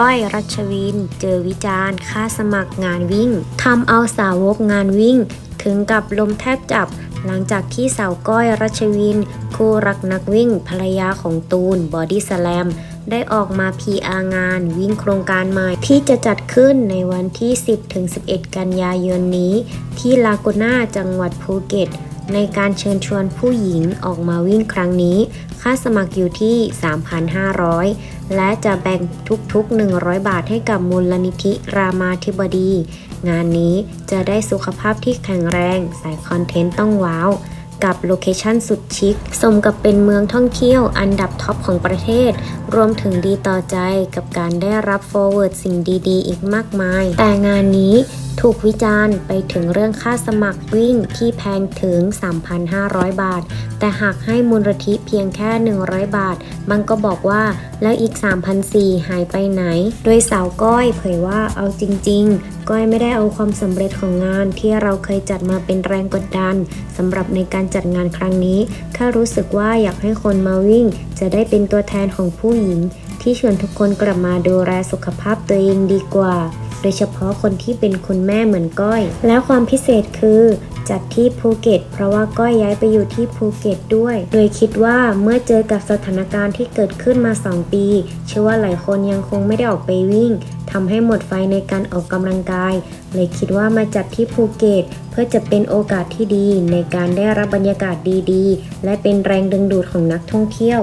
ก้อยรัชวิน เจอวิจารณ์ค่าสมัครงานวิ่งทำเอาสาวกงานวิ่ง ถึงกับลมแทบจับหลังจากที่สาวก้อยรัชวิน คู่รักนักวิ่งภรรยาของตูนบอดี้สแลมได้ออกมา PR งานวิ่งโครงการใหม่ที่จะจัดขึ้นในวันที่ 10-11 กันยายนนี้ ที่ลากูน่าจังหวัดภูเก็ต ในการเชิญชวนผู้หญิงออกมาวิ่งครั้งนี้ ค่าสมัครอยู่ที่ 3,500 และจะแบ่งทุกๆ 100 บาทให้กับมูลนิธิรามาธิบดี งานนี้จะได้สุขภาพที่แข็งแรง สายคอนเทนต์ต้องว้าว กับโลเคชั่นสุดชิคสมกับเป็นเมืองท่องเที่ยวอันดับท็อปของประเทศ รวมถึงดีต่อใจกับการได้รับ forward สิ่งดีๆ อีกมากมาย แต่งานนี้ถูกวิจารณ์ไปถึงเรื่องค่าสมัครวิ่งที่แพงถึง 3,500 บาท แต่หากให้มูลนิธิเพียงแค่ 100 บาทมันก็บอกว่าแล้วอีก 3,400 หายไปไหน โดยสาวก้อยเผยว่าเอาจริง ๆ ก้อยไม่ได้เอาความสำเร็จของงานที่เราเคยจัดมาเป็นแรงกดดันสำหรับในการจัดงานครั้งนี้แค่รู้สึกว่าอยากให้คนมาวิ่ง จะได้เป็นตัวแทนของผู้หญิง ที่ชวนทุกคนกลับมาดูแลสุขภาพตัวเองดีกว่า โดยเฉพาะคนที่เป็นคุณแม่เหมือนก้อย แล้วความพิเศษคือ จัดที่ภูเก็ต เพราะว่าก้อยย้ายไปอยู่ที่ภูเก็ตด้วย โดยคิดว่าเมื่อเจอกับสถานการณ์ที่เกิดขึ้นมา 2 ปี เชื่อว่าหลายคนยังคงไม่ได้ออกไปวิ่งทำให้หมดไฟในการออกกำลังกาย เลยคิดว่ามาจัดที่ภูเก็ต เพื่อจะเป็นโอกาสที่ดีในการได้รับบรรยากาศดีๆ และเป็นแรงดึงดูดของนักท่องเที่ยว